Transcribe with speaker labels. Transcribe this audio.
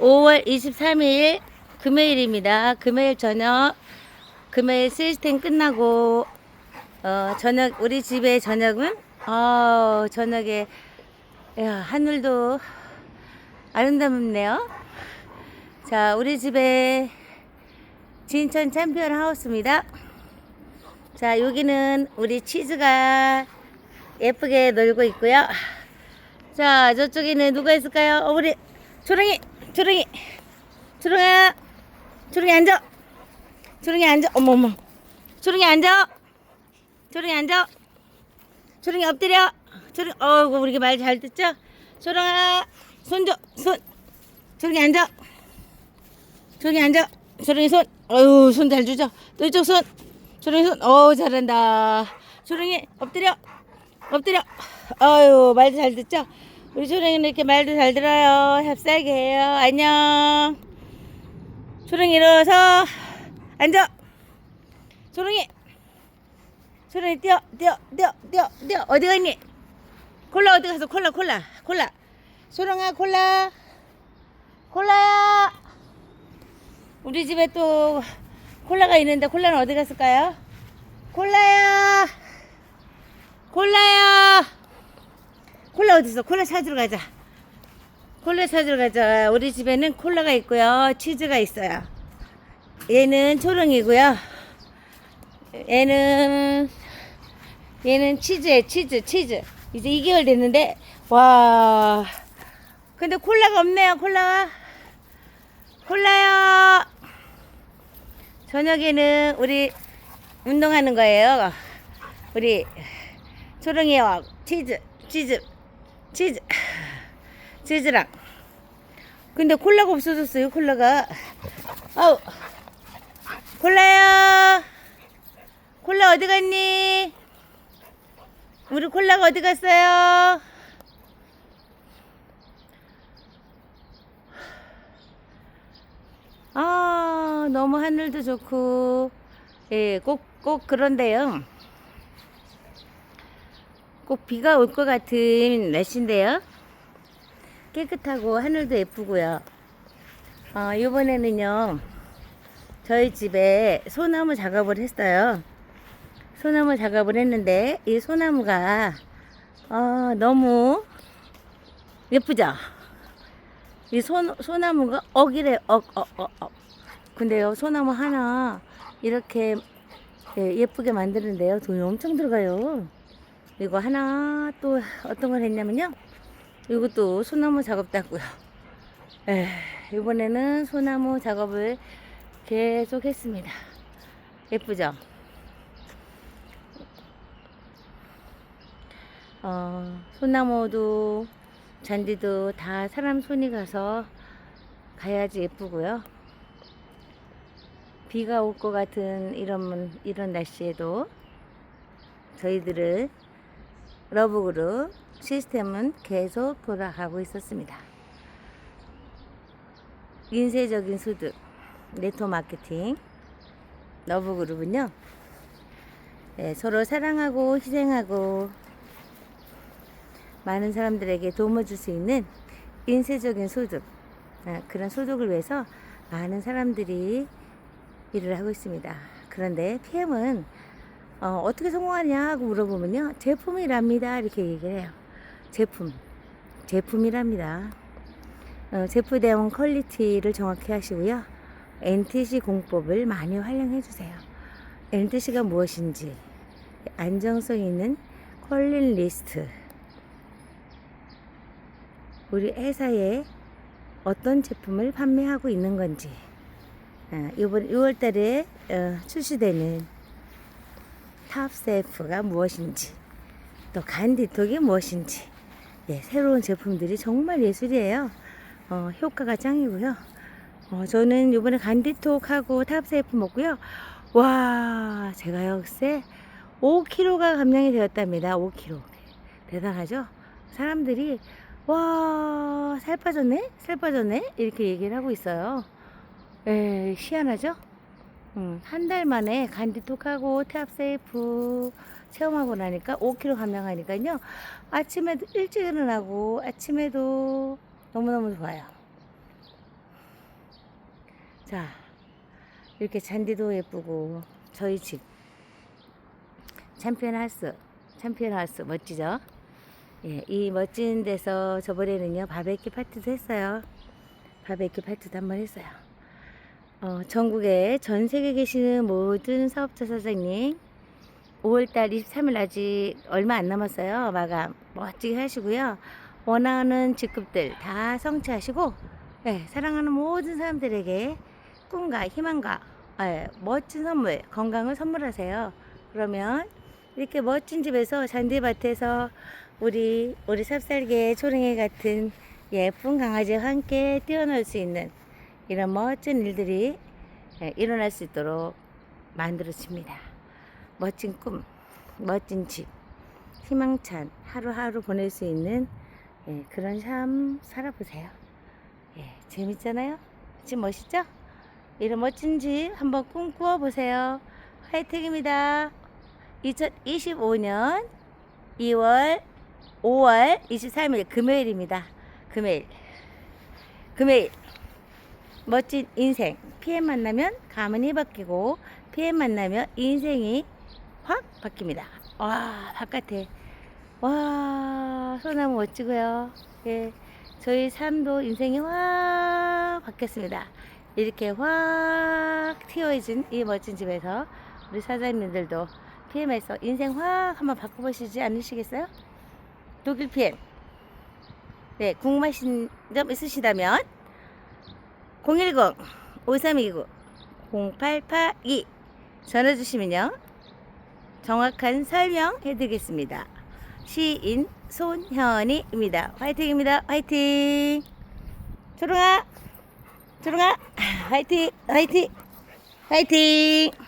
Speaker 1: 5월 23일 금요일입니다. 금요일 저녁 금요일 시스템 끝나고 어, 저녁 우리 집의 저녁은 어, 저녁에 야, 하늘도 아름답네요. 자, 우리 집에 진천 챔피언 하우스입니다. 자, 여기는 우리 치즈가 예쁘게 놀고 있고요. 자, 저쪽에는 누가 있을까요? 어, 우리 초롱이, 초롱이, 초롱아, 초롱이 앉아. 초롱이 앉아. 어머, 어머. 초롱이 앉아. 초롱이 앉아. 초롱이 엎드려. 초롱, 어이구, 우리 말 잘 듣죠? 초롱아, 손 줘, 손. 초롱이 앉아. 초롱이 앉아. 초롱이 손. 어유, 손 잘 주죠? 또 이쪽 손. 초롱이 손. 어우, 잘한다. 초롱이 엎드려. 엎드려. 아유, 말도 잘 듣죠? 우리 초롱이는 이렇게 말도 잘 들어요. 햅쌀게 해요. 안녕. 초롱이 일어서 앉아. 초롱이. 초롱이 뛰어, 뛰어, 뛰어, 뛰어, 뛰어. 어디 갔니? 콜라 어디 가서 콜라, 콜라, 콜라. 초롱아, 콜라. 콜라야. 우리 집에 또 콜라가 있는데 콜라는 어디 갔을까요? 콜라야. 콜라야. 콜라 어디 있어? 콜라 찾으러 가자. 콜라 찾으러 가자. 우리 집에는 콜라가 있고요. 치즈가 있어요. 얘는 초롱이고요. 얘는 얘는 치즈에 치즈 치즈. 이제 2개월 됐는데 와. 근데 콜라가 없네요. 콜라가. 콜라요. 저녁에는 우리 운동하는 거예요. 우리 초롱이와 치즈, 치즈, 치즈, 치즈랑. 근데 콜라가 없어졌어요, 콜라가. 아우, 콜라야. 콜라 어디 갔니? 우리 콜라가 어디 갔어요? 아, 너무 하늘도 좋고, 예, 꼭, 꼭 그런데요. 꼭 비가 올 것 같은 날씨인데요. 깨끗하고 하늘도 예쁘고요. 어, 이번에는요, 저희 집에 소나무 작업을 했어요. 소나무 작업을 했는데, 이 소나무가, 어, 너무 예쁘죠? 이 소, 소나무가 억이래, 억, 억, 억, 억. 근데요, 소나무 하나 이렇게 예, 예쁘게 만드는데요. 돈이 엄청 들어가요. 이거 하나 또 어떤 걸 했냐면요. 이것도 소나무 작업도 했고요. 에, 이번에는 소나무 작업을 계속 했습니다. 예쁘죠? 어, 소나무도 잔디도 다 사람 손이 가서 가야지 예쁘고요. 비가 올 것 같은 이런 이런 날씨에도 저희들은 러브그룹 시스템은 계속 돌아가고 있었습니다. 인쇄적인 소득, 네트 마케팅, 러브그룹은요, 네, 서로 사랑하고 희생하고 많은 사람들에게 도움을 줄 수 있는 인쇄적인 소득, 아, 그런 소득을 위해서 많은 사람들이 일을 하고 있습니다. 그런데 PM은 어, 어떻게 성공하냐 고 물어보면요. 제품이랍니다. 이렇게 얘기를 해요. 제품. 제품이랍니다. 어, 제품 대응 퀄리티를 정확히 하시고요. NTC 공법을 많이 활용해 주세요. NTC가 무엇인지, 안정성 있는 퀄리 리스트, 우리 회사에 어떤 제품을 판매하고 있는 건지, 어, 이번 6월 달에 어, 출시되는 탑세프가 무엇인지, 또 간디톡이 무엇인지, 예, 새로운 제품들이 정말 예술이에요. 어, 효과가 짱이고요. 어, 저는 이번에 간디톡하고 탑세프 먹고요. 와, 제가 역시 5kg가 감량이 되었답니다. 5kg. 대단하죠? 사람들이 와, 살 빠졌네? 살 빠졌네? 이렇게 얘기를 하고 있어요. 에, 희한하죠? 음, 한달 만에 간디톡하고 탑세이프 체험하고 나니까 5kg 감량하니까요. 아침에도 일찍 일어나고 아침에도 너무너무 좋아요. 자, 이렇게 잔디도 예쁘고 저희 집 챔피언 하우스, 챔피언 하우스 멋지죠? 예, 이 멋진 데서 저번에는요 바베큐 파티도 했어요. 바베큐 파티도 한번 했어요. 어, 전국에 전 세계 계시는 모든 사업자 사장님 5월달 23일 아직 얼마 안 남았어요. 마감 멋지게 하시고요. 원하는 직급들 다 성취하시고 예, 사랑하는 모든 사람들에게 꿈과 희망과 예, 멋진 선물, 건강을 선물하세요. 그러면 이렇게 멋진 집에서 잔디밭에서 우리 우리 삽살개 초롱이 같은 예쁜 강아지와 함께 뛰어놀 수 있는 이런 멋진 일들이 예, 일어날 수 있도록 만들어집니다. 멋진 꿈, 멋진 집, 희망찬 하루하루 보낼 수 있는 예, 그런 삶 살아보세요. 예, 재밌잖아요? 지금 멋있죠? 이런 멋진 집 한번 꿈꾸어 보세요. 화이팅입니다. 2025년 2월 5월 23일 금요일입니다. 금요일. 금요일. 멋진 인생. PM 만나면 가문이 바뀌고 PM 만나면 인생이 확 바뀝니다. 와, 바깥에. 와, 소나무 멋지고요. 예. 저희 삶도 인생이 확 바뀌었습니다. 이렇게 확 튀어진 이 멋진 집에서 우리 사장님들도 PM에서 인생 확 한번 바꿔보시지 않으시겠어요? 독일 PM. 네, 궁금하신 점 있으시다면 010 5329 0882 전화 주시면요. 정확한 설명 해 드리겠습니다. 시인 손현이입니다. 화이팅입니다. 화이팅! 초롱아! 초롱아! 화이팅! 화이팅! 화이팅!